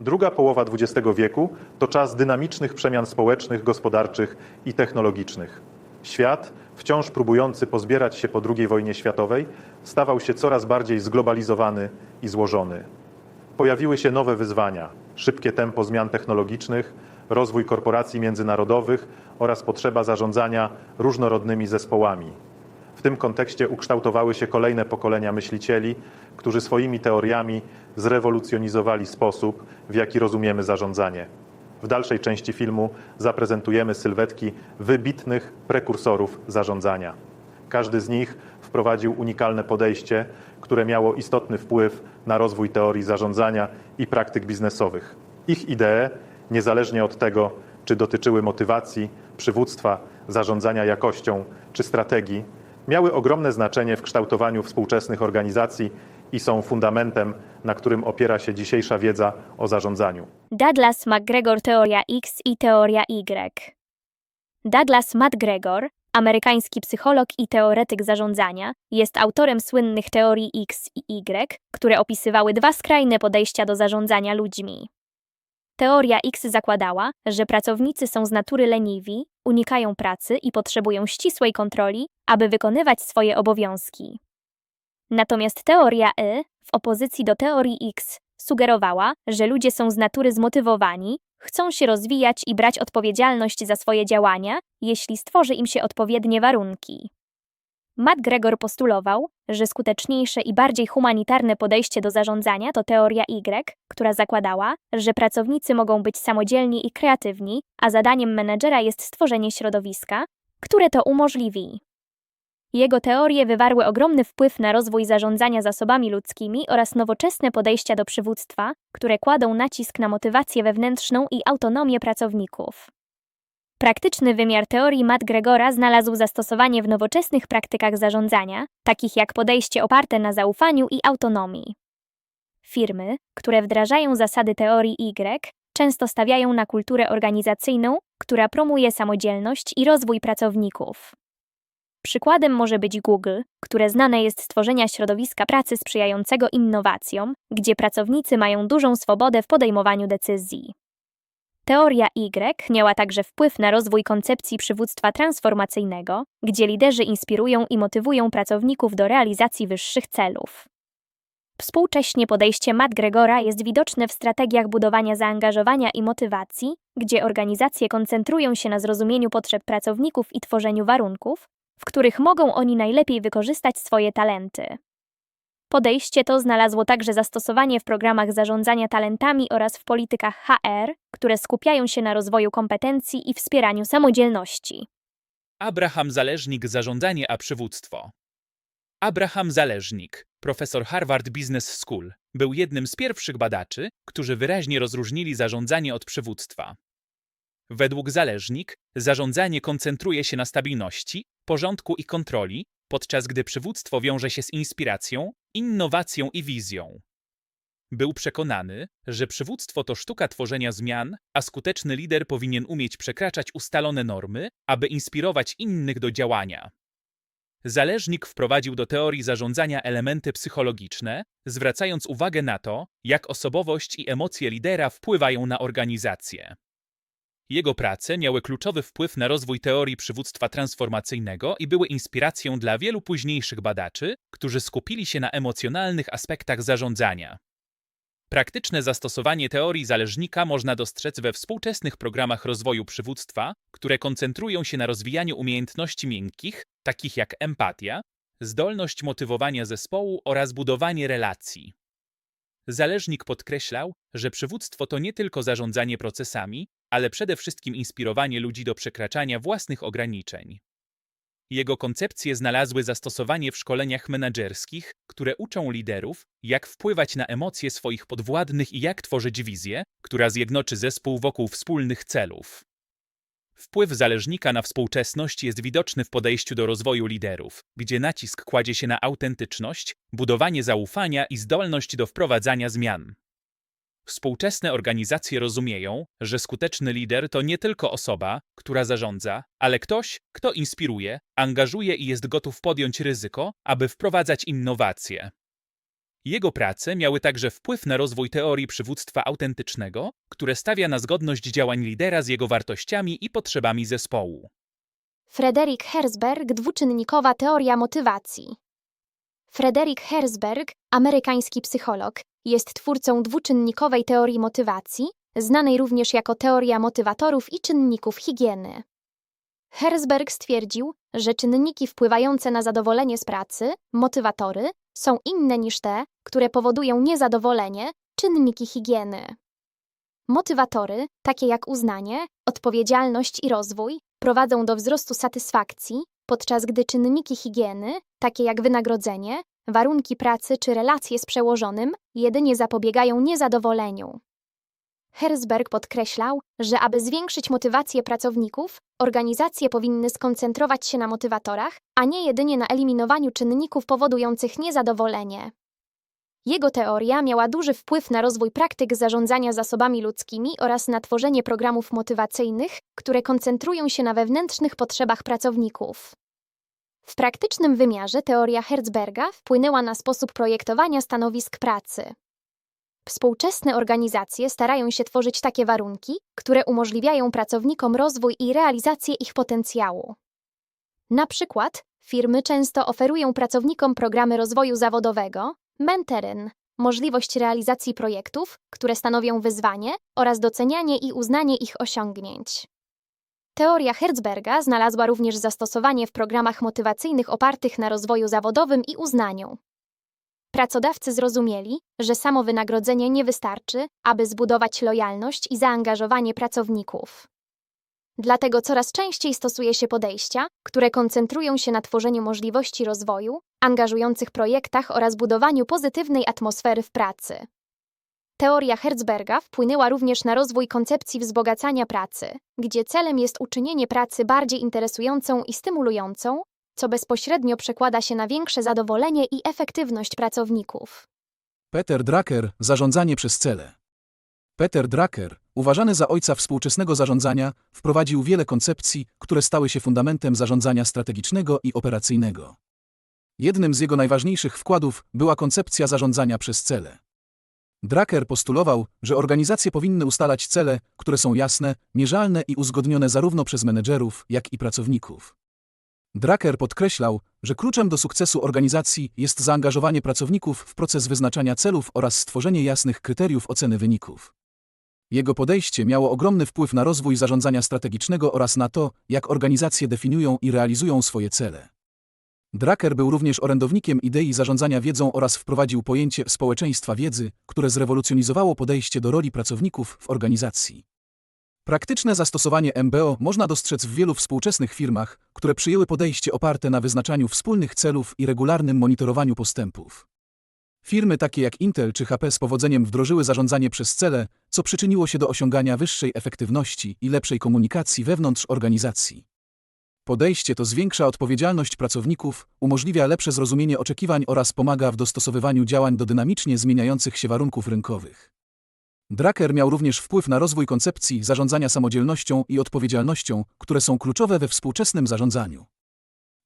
Druga połowa XX wieku to czas dynamicznych przemian społecznych, gospodarczych i technologicznych. Świat, wciąż próbujący pozbierać się po II wojnie światowej, stawał się coraz bardziej zglobalizowany i złożony. Pojawiły się nowe wyzwania: szybkie tempo zmian technologicznych, rozwój korporacji międzynarodowych oraz potrzeba zarządzania różnorodnymi zespołami. W tym kontekście ukształtowały się kolejne pokolenia myślicieli, którzy swoimi teoriami zrewolucjonizowali sposób, w jaki rozumiemy zarządzanie. W dalszej części filmu zaprezentujemy sylwetki wybitnych prekursorów zarządzania. Każdy z nich wprowadził unikalne podejście, które miało istotny wpływ na rozwój teorii zarządzania i praktyk biznesowych. Ich idee, niezależnie od tego, czy dotyczyły motywacji, przywództwa, zarządzania jakością czy strategii, miały ogromne znaczenie w kształtowaniu współczesnych organizacji i są fundamentem, na którym opiera się dzisiejsza wiedza o zarządzaniu. Douglas MacGregor Teoria X i Teoria Y. Douglas MacGregor, amerykański psycholog i teoretyk zarządzania, jest autorem słynnych teorii X i Y, które opisywały dwa skrajne podejścia do zarządzania ludźmi. Teoria X zakładała, że pracownicy są z natury leniwi, unikają pracy i potrzebują ścisłej kontroli, aby wykonywać swoje obowiązki. Natomiast teoria Y, w opozycji do teorii X, sugerowała, że ludzie są z natury zmotywowani, chcą się rozwijać i brać odpowiedzialność za swoje działania, jeśli stworzy im się odpowiednie warunki. Matt Gregor postulował, że skuteczniejsze i bardziej humanitarne podejście do zarządzania to teoria Y, która zakładała, że pracownicy mogą być samodzielni i kreatywni, a zadaniem menedżera jest stworzenie środowiska, które to umożliwi. Jego teorie wywarły ogromny wpływ na rozwój zarządzania zasobami ludzkimi oraz nowoczesne podejścia do przywództwa, które kładą nacisk na motywację wewnętrzną i autonomię pracowników. Praktyczny wymiar teorii Matt Gregora znalazł zastosowanie w nowoczesnych praktykach zarządzania, takich jak podejście oparte na zaufaniu i autonomii. Firmy, które wdrażają zasady teorii Y, często stawiają na kulturę organizacyjną, która promuje samodzielność i rozwój pracowników. Przykładem może być Google, które znane jest z tworzenia środowiska pracy sprzyjającego innowacjom, gdzie pracownicy mają dużą swobodę w podejmowaniu decyzji. Teoria Y miała także wpływ na rozwój koncepcji przywództwa transformacyjnego, gdzie liderzy inspirują i motywują pracowników do realizacji wyższych celów. Współcześnie podejście Matt Gregora jest widoczne w strategiach budowania zaangażowania i motywacji, gdzie organizacje koncentrują się na zrozumieniu potrzeb pracowników i tworzeniu warunków, w których mogą oni najlepiej wykorzystać swoje talenty. Podejście to znalazło także zastosowanie w programach zarządzania talentami oraz w politykach HR, które skupiają się na rozwoju kompetencji i wspieraniu samodzielności. Abraham Zależnik Zarządzanie a przywództwo. Abraham Zależnik, profesor Harvard Business School, był jednym z pierwszych badaczy, którzy wyraźnie rozróżnili zarządzanie od przywództwa. Według Zależnik, zarządzanie koncentruje się na stabilności, porządku i kontroli, podczas gdy przywództwo wiąże się z inspiracją, innowacją i wizją. Był przekonany, że przywództwo to sztuka tworzenia zmian, a skuteczny lider powinien umieć przekraczać ustalone normy, aby inspirować innych do działania. Zależnik wprowadził do teorii zarządzania elementy psychologiczne, zwracając uwagę na to, jak osobowość i emocje lidera wpływają na organizację. Jego prace miały kluczowy wpływ na rozwój teorii przywództwa transformacyjnego i były inspiracją dla wielu późniejszych badaczy, którzy skupili się na emocjonalnych aspektach zarządzania. Praktyczne zastosowanie teorii zależnika można dostrzec we współczesnych programach rozwoju przywództwa, które koncentrują się na rozwijaniu umiejętności miękkich, takich jak empatia, zdolność motywowania zespołu oraz budowanie relacji. Zależnik podkreślał, że przywództwo to nie tylko zarządzanie procesami, ale przede wszystkim inspirowanie ludzi do przekraczania własnych ograniczeń. Jego koncepcje znalazły zastosowanie w szkoleniach menedżerskich, które uczą liderów, jak wpływać na emocje swoich podwładnych i jak tworzyć wizję, która zjednoczy zespół wokół wspólnych celów. Wpływ zależnika na współczesność jest widoczny w podejściu do rozwoju liderów, gdzie nacisk kładzie się na autentyczność, budowanie zaufania i zdolność do wprowadzania zmian. Współczesne organizacje rozumieją, że skuteczny lider to nie tylko osoba, która zarządza, ale ktoś, kto inspiruje, angażuje i jest gotów podjąć ryzyko, aby wprowadzać innowacje. Jego prace miały także wpływ na rozwój teorii przywództwa autentycznego, które stawia na zgodność działań lidera z jego wartościami i potrzebami zespołu. Frederick Herzberg dwuczynnikowa teoria motywacji. Frederick Herzberg, amerykański psycholog, jest twórcą dwuczynnikowej teorii motywacji, znanej również jako teoria motywatorów i czynników higieny. Herzberg stwierdził, że czynniki wpływające na zadowolenie z pracy, motywatory, są inne niż te, które powodują niezadowolenie, czynniki higieny. Motywatory, takie jak uznanie, odpowiedzialność i rozwój, prowadzą do wzrostu satysfakcji, podczas gdy czynniki higieny, takie jak wynagrodzenie, warunki pracy czy relacje z przełożonym, jedynie zapobiegają niezadowoleniu. Herzberg podkreślał, że aby zwiększyć motywację pracowników, organizacje powinny skoncentrować się na motywatorach, a nie jedynie na eliminowaniu czynników powodujących niezadowolenie. Jego teoria miała duży wpływ na rozwój praktyk zarządzania zasobami ludzkimi oraz na tworzenie programów motywacyjnych, które koncentrują się na wewnętrznych potrzebach pracowników. W praktycznym wymiarze teoria Herzberga wpłynęła na sposób projektowania stanowisk pracy. Współczesne organizacje starają się tworzyć takie warunki, które umożliwiają pracownikom rozwój i realizację ich potencjału. Na przykład, firmy często oferują pracownikom programy rozwoju zawodowego, mentoring, możliwość realizacji projektów, które stanowią wyzwanie, oraz docenianie i uznanie ich osiągnięć. Teoria Herzberga znalazła również zastosowanie w programach motywacyjnych opartych na rozwoju zawodowym i uznaniu. Pracodawcy zrozumieli, że samo wynagrodzenie nie wystarczy, aby zbudować lojalność i zaangażowanie pracowników. Dlatego coraz częściej stosuje się podejścia, które koncentrują się na tworzeniu możliwości rozwoju, angażujących projektach oraz budowaniu pozytywnej atmosfery w pracy. Teoria Herzberga wpłynęła również na rozwój koncepcji wzbogacania pracy, gdzie celem jest uczynienie pracy bardziej interesującą i stymulującą, co bezpośrednio przekłada się na większe zadowolenie i efektywność pracowników. Peter Drucker Zarządzanie przez cele. Peter Drucker, uważany za ojca współczesnego zarządzania, wprowadził wiele koncepcji, które stały się fundamentem zarządzania strategicznego i operacyjnego. Jednym z jego najważniejszych wkładów była koncepcja zarządzania przez cele. Drucker postulował, że organizacje powinny ustalać cele, które są jasne, mierzalne i uzgodnione zarówno przez menedżerów, jak i pracowników. Drucker podkreślał, że kluczem do sukcesu organizacji jest zaangażowanie pracowników w proces wyznaczania celów oraz stworzenie jasnych kryteriów oceny wyników. Jego podejście miało ogromny wpływ na rozwój zarządzania strategicznego oraz na to, jak organizacje definiują i realizują swoje cele. Drucker był również orędownikiem idei zarządzania wiedzą oraz wprowadził pojęcie społeczeństwa wiedzy, które zrewolucjonizowało podejście do roli pracowników w organizacji. Praktyczne zastosowanie MBO można dostrzec w wielu współczesnych firmach, które przyjęły podejście oparte na wyznaczaniu wspólnych celów i regularnym monitorowaniu postępów. Firmy takie jak Intel czy HP z powodzeniem wdrożyły zarządzanie przez cele, co przyczyniło się do osiągania wyższej efektywności i lepszej komunikacji wewnątrz organizacji. Podejście to zwiększa odpowiedzialność pracowników, umożliwia lepsze zrozumienie oczekiwań oraz pomaga w dostosowywaniu działań do dynamicznie zmieniających się warunków rynkowych. Drucker miał również wpływ na rozwój koncepcji zarządzania samodzielnością i odpowiedzialnością, które są kluczowe we współczesnym zarządzaniu.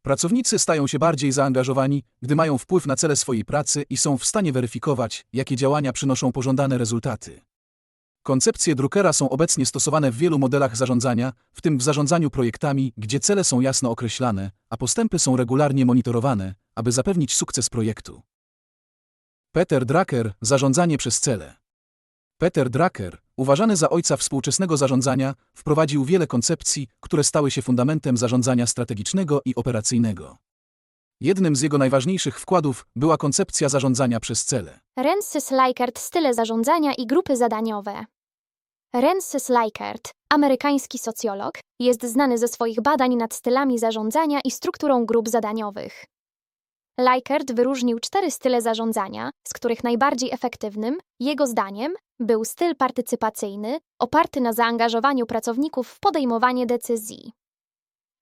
Pracownicy stają się bardziej zaangażowani, gdy mają wpływ na cele swojej pracy i są w stanie weryfikować, jakie działania przynoszą pożądane rezultaty. Koncepcje Druckera są obecnie stosowane w wielu modelach zarządzania, w tym w zarządzaniu projektami, gdzie cele są jasno określane, a postępy są regularnie monitorowane, aby zapewnić sukces projektu. Peter Drucker Zarządzanie przez cele. Peter Drucker, uważany za ojca współczesnego zarządzania, wprowadził wiele koncepcji, które stały się fundamentem zarządzania strategicznego i operacyjnego. Jednym z jego najważniejszych wkładów była koncepcja zarządzania przez cele. Rensis Likert Style zarządzania i grupy zadaniowe. Rensis Likert, amerykański socjolog, jest znany ze swoich badań nad stylami zarządzania i strukturą grup zadaniowych. Likert wyróżnił cztery style zarządzania, z których najbardziej efektywnym, jego zdaniem, był styl partycypacyjny, oparty na zaangażowaniu pracowników w podejmowanie decyzji.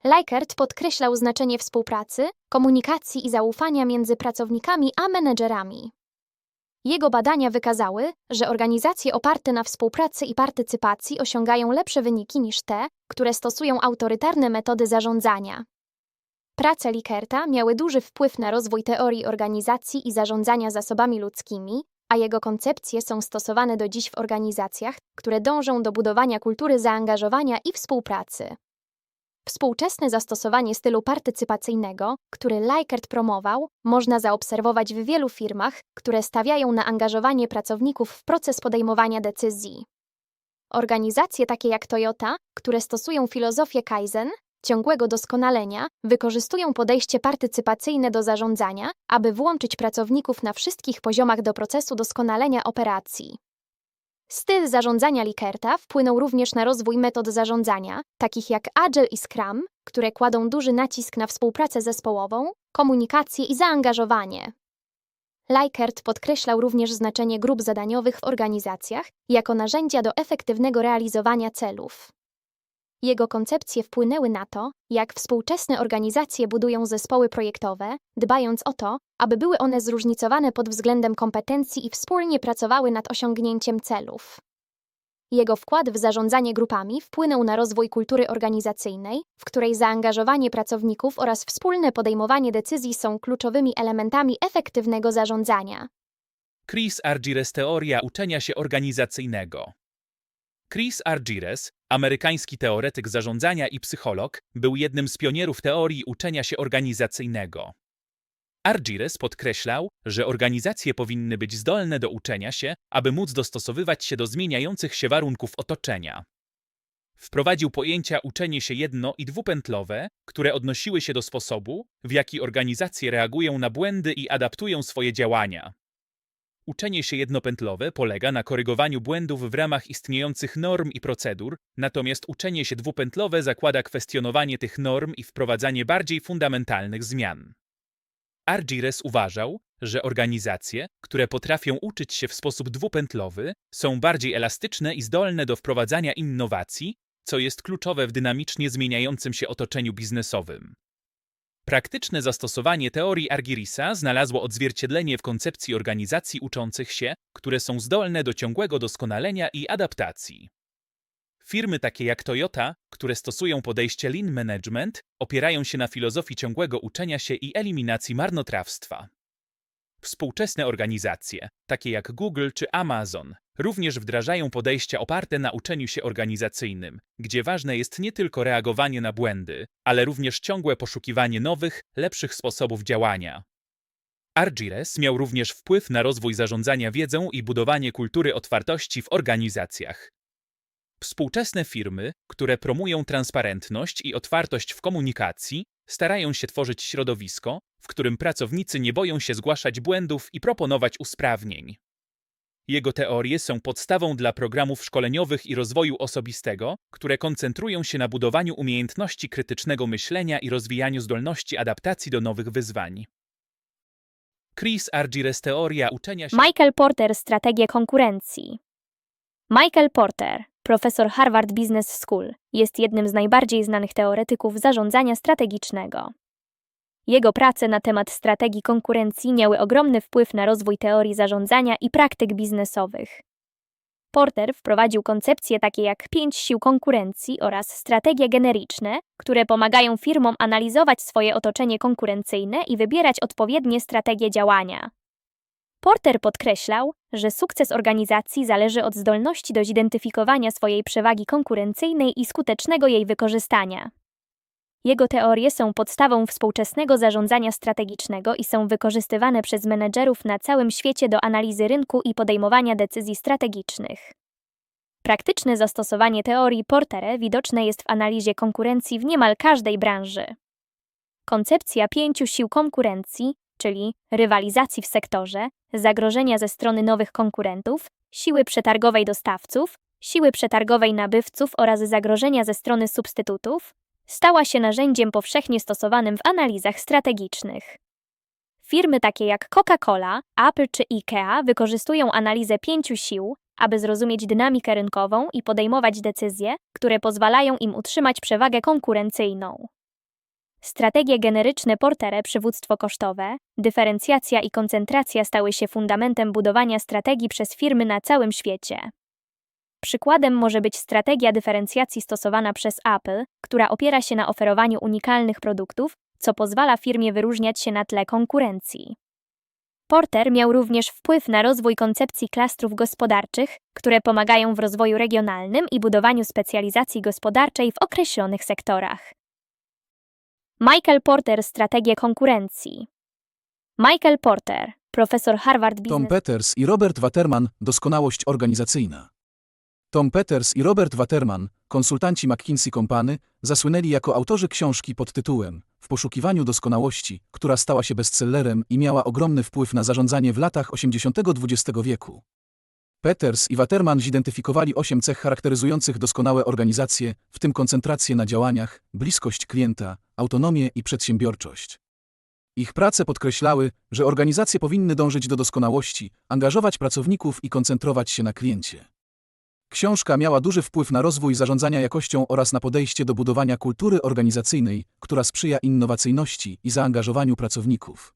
Likert podkreślał znaczenie współpracy, komunikacji i zaufania między pracownikami a menedżerami. Jego badania wykazały, że organizacje oparte na współpracy i partycypacji osiągają lepsze wyniki niż te, które stosują autorytarne metody zarządzania. Prace Likerta miały duży wpływ na rozwój teorii organizacji i zarządzania zasobami ludzkimi, a jego koncepcje są stosowane do dziś w organizacjach, które dążą do budowania kultury zaangażowania i współpracy. Współczesne zastosowanie stylu partycypacyjnego, który Likert promował, można zaobserwować w wielu firmach, które stawiają na angażowanie pracowników w proces podejmowania decyzji. Organizacje takie jak Toyota, które stosują filozofię Kaizen, ciągłego doskonalenia, wykorzystują podejście partycypacyjne do zarządzania, aby włączyć pracowników na wszystkich poziomach do procesu doskonalenia operacji. Styl zarządzania Likerta wpłynął również na rozwój metod zarządzania, takich jak Agile i Scrum, które kładą duży nacisk na współpracę zespołową, komunikację i zaangażowanie. Likert podkreślał również znaczenie grup zadaniowych w organizacjach jako narzędzia do efektywnego realizowania celów. Jego koncepcje wpłynęły na to, jak współczesne organizacje budują zespoły projektowe, dbając o to, aby były one zróżnicowane pod względem kompetencji i wspólnie pracowały nad osiągnięciem celów. Jego wkład w zarządzanie grupami wpłynął na rozwój kultury organizacyjnej, w której zaangażowanie pracowników oraz wspólne podejmowanie decyzji są kluczowymi elementami efektywnego zarządzania. Chris Argyres Teoria uczenia się organizacyjnego. Chris Argyres, amerykański teoretyk zarządzania i psycholog, był jednym z pionierów teorii uczenia się organizacyjnego. Argyres podkreślał, że organizacje powinny być zdolne do uczenia się, aby móc dostosowywać się do zmieniających się warunków otoczenia. Wprowadził pojęcia uczenie się jedno- i dwupętlowe, które odnosiły się do sposobu, w jaki organizacje reagują na błędy i adaptują swoje działania. Uczenie się jednopętlowe polega na korygowaniu błędów w ramach istniejących norm i procedur, natomiast uczenie się dwupętlowe zakłada kwestionowanie tych norm i wprowadzanie bardziej fundamentalnych zmian. Argyres uważał, że organizacje, które potrafią uczyć się w sposób dwupętlowy, są bardziej elastyczne i zdolne do wprowadzania innowacji, co jest kluczowe w dynamicznie zmieniającym się otoczeniu biznesowym. Praktyczne zastosowanie teorii Argyrisa znalazło odzwierciedlenie w koncepcji organizacji uczących się, które są zdolne do ciągłego doskonalenia i adaptacji. Firmy takie jak Toyota, które stosują podejście Lean Management, opierają się na filozofii ciągłego uczenia się i eliminacji marnotrawstwa. Współczesne organizacje, takie jak Google czy Amazon, również wdrażają podejścia oparte na uczeniu się organizacyjnym, gdzie ważne jest nie tylko reagowanie na błędy, ale również ciągłe poszukiwanie nowych, lepszych sposobów działania. Argyres miał również wpływ na rozwój zarządzania wiedzą i budowanie kultury otwartości w organizacjach. Współczesne firmy, które promują transparentność i otwartość w komunikacji, starają się tworzyć środowisko, w którym pracownicy nie boją się zgłaszać błędów i proponować usprawnień. Jego teorie są podstawą dla programów szkoleniowych i rozwoju osobistego, które koncentrują się na budowaniu umiejętności krytycznego myślenia i rozwijaniu zdolności adaptacji do nowych wyzwań. Chris Argyres teoria uczenia się Michael Porter Strategie konkurencji. Michael Porter, profesor Harvard Business School, jest jednym z najbardziej znanych teoretyków zarządzania strategicznego. Jego prace na temat strategii konkurencji miały ogromny wpływ na rozwój teorii zarządzania i praktyk biznesowych. Porter wprowadził koncepcje takie jak pięć sił konkurencji oraz strategie generyczne, które pomagają firmom analizować swoje otoczenie konkurencyjne i wybierać odpowiednie strategie działania. Porter podkreślał, że sukces organizacji zależy od zdolności do zidentyfikowania swojej przewagi konkurencyjnej i skutecznego jej wykorzystania. Jego teorie są podstawą współczesnego zarządzania strategicznego i są wykorzystywane przez menedżerów na całym świecie do analizy rynku i podejmowania decyzji strategicznych. Praktyczne zastosowanie teorii Portere widoczne jest w analizie konkurencji w niemal każdej branży. Koncepcja pięciu sił konkurencji, czyli rywalizacji w sektorze, zagrożenia ze strony nowych konkurentów, siły przetargowej dostawców, siły przetargowej nabywców oraz zagrożenia ze strony substytutów, stała się narzędziem powszechnie stosowanym w analizach strategicznych. Firmy takie jak Coca-Cola, Apple czy IKEA wykorzystują analizę pięciu sił, aby zrozumieć dynamikę rynkową i podejmować decyzje, które pozwalają im utrzymać przewagę konkurencyjną. Strategie generyczne Portere, przywództwo kosztowe, dyferencjacja i koncentracja stały się fundamentem budowania strategii przez firmy na całym świecie. Przykładem może być strategia dyferencjacji stosowana przez Apple, która opiera się na oferowaniu unikalnych produktów co pozwala firmie wyróżniać się na tle konkurencji. Porter miał również wpływ na rozwój koncepcji klastrów gospodarczych, które pomagają w rozwoju regionalnym i budowaniu specjalizacji gospodarczej w określonych sektorach. Michael Porter Strategie konkurencji. Michael Porter, profesor Harvard Business Tom Peters i Robert Waterman Doskonałość organizacyjna. Tom Peters i Robert Waterman, konsultanci McKinsey Company, zasłynęli jako autorzy książki pod tytułem W poszukiwaniu doskonałości, która stała się bestsellerem i miała ogromny wpływ na zarządzanie w latach 80. XX wieku. Peters i Waterman zidentyfikowali osiem cech charakteryzujących doskonałe organizacje, w tym koncentrację na działaniach, bliskość klienta, autonomię i przedsiębiorczość. Ich prace podkreślały, że organizacje powinny dążyć do doskonałości, angażować pracowników i koncentrować się na kliencie. Książka miała duży wpływ na rozwój zarządzania jakością oraz na podejście do budowania kultury organizacyjnej, która sprzyja innowacyjności i zaangażowaniu pracowników.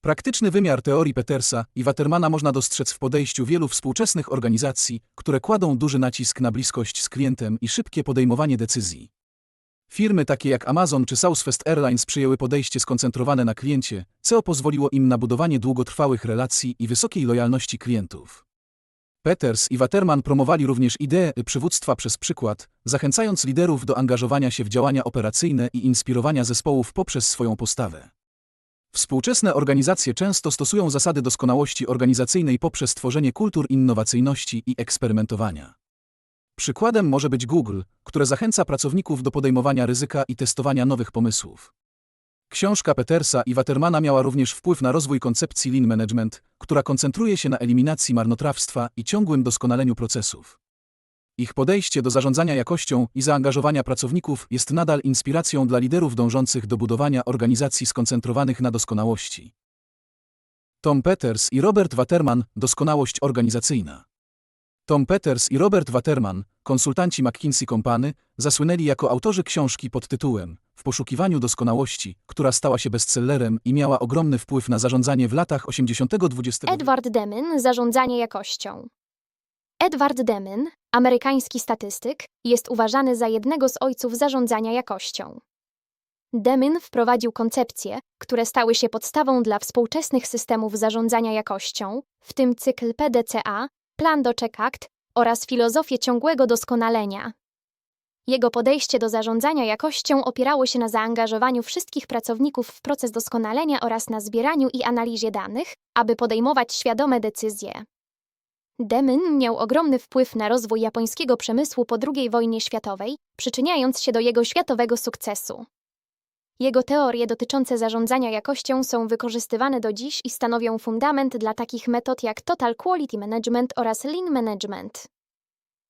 Praktyczny wymiar teorii Petersa i Watermana można dostrzec w podejściu wielu współczesnych organizacji, które kładą duży nacisk na bliskość z klientem i szybkie podejmowanie decyzji. Firmy takie jak Amazon czy Southwest Airlines przyjęły podejście skoncentrowane na kliencie, co pozwoliło im na budowanie długotrwałych relacji i wysokiej lojalności klientów. Peters i Waterman promowali również ideę przywództwa przez przykład, zachęcając liderów do angażowania się w działania operacyjne i inspirowania zespołów poprzez swoją postawę. Współczesne organizacje często stosują zasady doskonałości organizacyjnej poprzez tworzenie kultur innowacyjności i eksperymentowania. Przykładem może być Google, które zachęca pracowników do podejmowania ryzyka i testowania nowych pomysłów. Książka Petersa i Watermana miała również wpływ na rozwój koncepcji Lean Management, która koncentruje się na eliminacji marnotrawstwa i ciągłym doskonaleniu procesów. Ich podejście do zarządzania jakością i zaangażowania pracowników jest nadal inspiracją dla liderów dążących do budowania organizacji skoncentrowanych na doskonałości. Tom Peters i Robert Waterman Doskonałość organizacyjna. Tom Peters i Robert Waterman, konsultanci McKinsey Company, zasłynęli jako autorzy książki pod tytułem W poszukiwaniu doskonałości, która stała się bestsellerem i miała ogromny wpływ na zarządzanie w latach 80. XX wieku. Edward Deming Zarządzanie jakością. Edward Deming, amerykański statystyk, jest uważany za jednego z ojców zarządzania jakością. Deming wprowadził koncepcje, które stały się podstawą dla współczesnych systemów zarządzania jakością, w tym cykl PDCA, plan do check act oraz filozofię ciągłego doskonalenia. Jego podejście do zarządzania jakością opierało się na zaangażowaniu wszystkich pracowników w proces doskonalenia oraz na zbieraniu i analizie danych, aby podejmować świadome decyzje. Demyn miał ogromny wpływ na rozwój japońskiego przemysłu po II wojnie światowej, przyczyniając się do jego światowego sukcesu. Jego teorie dotyczące zarządzania jakością są wykorzystywane do dziś i stanowią fundament dla takich metod jak Total Quality Management oraz Lean Management.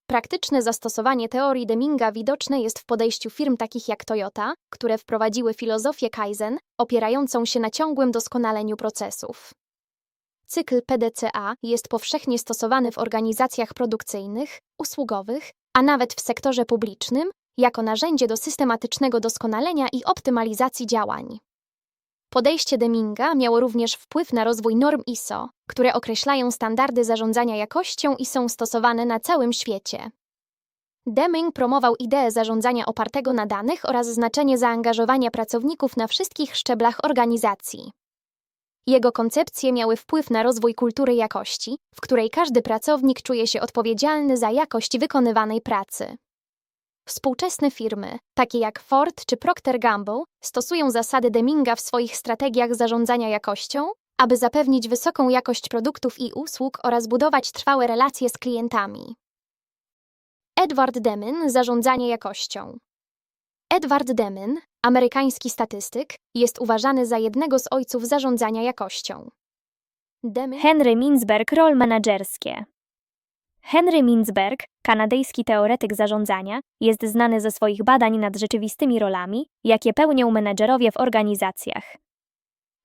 Praktyczne zastosowanie teorii Deminga widoczne jest w podejściu firm takich jak Toyota, które wprowadziły filozofię Kaizen, opierającą się na ciągłym doskonaleniu procesów. Cykl PDCA jest powszechnie stosowany w organizacjach produkcyjnych, usługowych, a nawet w sektorze publicznym, jako narzędzie do systematycznego doskonalenia i optymalizacji działań. Podejście Deminga miało również wpływ na rozwój norm ISO, które określają standardy zarządzania jakością i są stosowane na całym świecie. Deming promował ideę zarządzania opartego na danych oraz znaczenie zaangażowania pracowników na wszystkich szczeblach organizacji. Jego koncepcje miały wpływ na rozwój kultury jakości, w której każdy pracownik czuje się odpowiedzialny za jakość wykonywanej pracy. Współczesne firmy, takie jak Ford czy Procter Gamble, stosują zasady Deminga w swoich strategiach zarządzania jakością, aby zapewnić wysoką jakość produktów i usług oraz budować trwałe relacje z klientami. Edward Deming Zarządzanie jakością. Edward Deming, amerykański statystyk, jest uważany za jednego z ojców zarządzania jakością. Henry Mintzberg Role menedżerskie. Henry Mintzberg, kanadyjski teoretyk zarządzania, jest znany ze swoich badań nad rzeczywistymi rolami, jakie pełnią menedżerowie w organizacjach.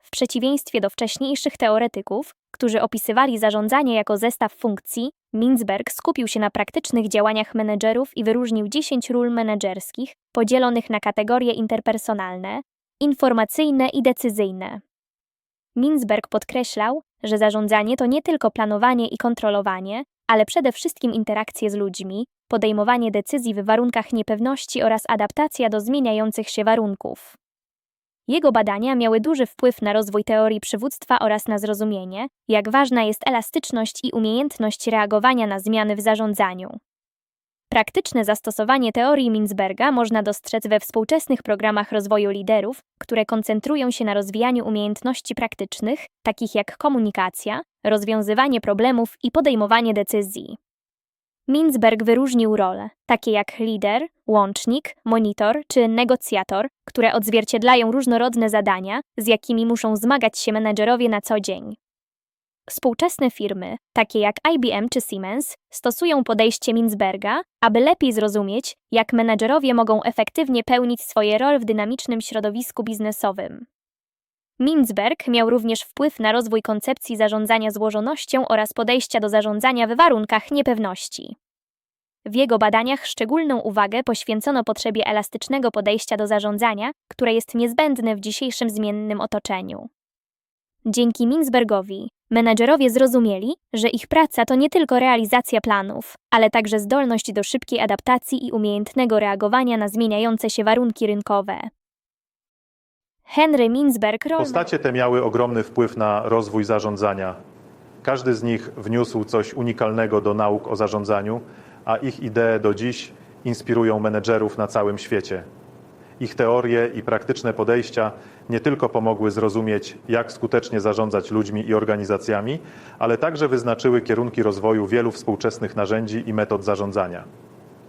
W przeciwieństwie do wcześniejszych teoretyków, którzy opisywali zarządzanie jako zestaw funkcji, Mintzberg skupił się na praktycznych działaniach menedżerów i wyróżnił 10 ról menedżerskich, podzielonych na kategorie interpersonalne, informacyjne i decyzyjne. Mintzberg podkreślał, że zarządzanie to nie tylko planowanie i kontrolowanie, ale przede wszystkim interakcje z ludźmi, podejmowanie decyzji w warunkach niepewności oraz adaptacja do zmieniających się warunków. Jego badania miały duży wpływ na rozwój teorii przywództwa oraz na zrozumienie, jak ważna jest elastyczność i umiejętność reagowania na zmiany w zarządzaniu. Praktyczne zastosowanie teorii Mintzberga można dostrzec we współczesnych programach rozwoju liderów, które koncentrują się na rozwijaniu umiejętności praktycznych, takich jak komunikacja, rozwiązywanie problemów i podejmowanie decyzji. Mintzberg wyróżnił role, takie jak lider, łącznik, monitor czy negocjator, które odzwierciedlają różnorodne zadania, z jakimi muszą zmagać się menedżerowie na co dzień. Współczesne firmy, takie jak IBM czy Siemens, stosują podejście Mintzberga, aby lepiej zrozumieć, jak menedżerowie mogą efektywnie pełnić swoje role w dynamicznym środowisku biznesowym. Mintzberg miał również wpływ na rozwój koncepcji zarządzania złożonością oraz podejścia do zarządzania w warunkach niepewności. W jego badaniach szczególną uwagę poświęcono potrzebie elastycznego podejścia do zarządzania, które jest niezbędne w dzisiejszym zmiennym otoczeniu. Dzięki Mintzbergowi menedżerowie zrozumieli, że ich praca to nie tylko realizacja planów, ale także zdolność do szybkiej adaptacji i umiejętnego reagowania na zmieniające się warunki rynkowe. Henry Mintzberg rol Postacie te miały ogromny wpływ na rozwój zarządzania. Każdy z nich wniósł coś unikalnego do nauk o zarządzaniu, a ich idee do dziś inspirują menedżerów na całym świecie. Ich teorie i praktyczne podejścia nie tylko pomogły zrozumieć, jak skutecznie zarządzać ludźmi i organizacjami, ale także wyznaczyły kierunki rozwoju wielu współczesnych narzędzi i metod zarządzania.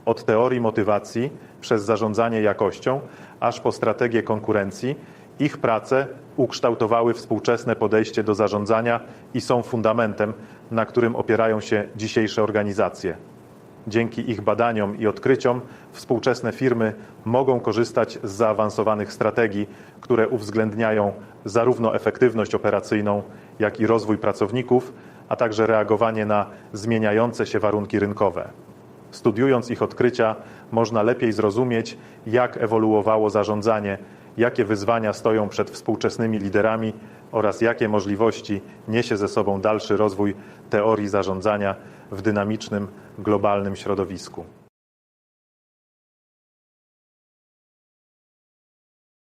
Od teorii motywacji przez zarządzanie jakością, aż po strategię konkurencji, ich prace ukształtowały współczesne podejście do zarządzania i są fundamentem, na którym opierają się dzisiejsze organizacje. Dzięki ich badaniom i odkryciom współczesne firmy mogą korzystać z zaawansowanych strategii, które uwzględniają zarówno efektywność operacyjną, jak i rozwój pracowników, a także reagowanie na zmieniające się warunki rynkowe. Studiując ich odkrycia, można lepiej zrozumieć, jak ewoluowało zarządzanie, jakie wyzwania stoją przed współczesnymi liderami oraz jakie możliwości niesie ze sobą dalszy rozwój teorii zarządzania w dynamicznym, globalnym środowisku.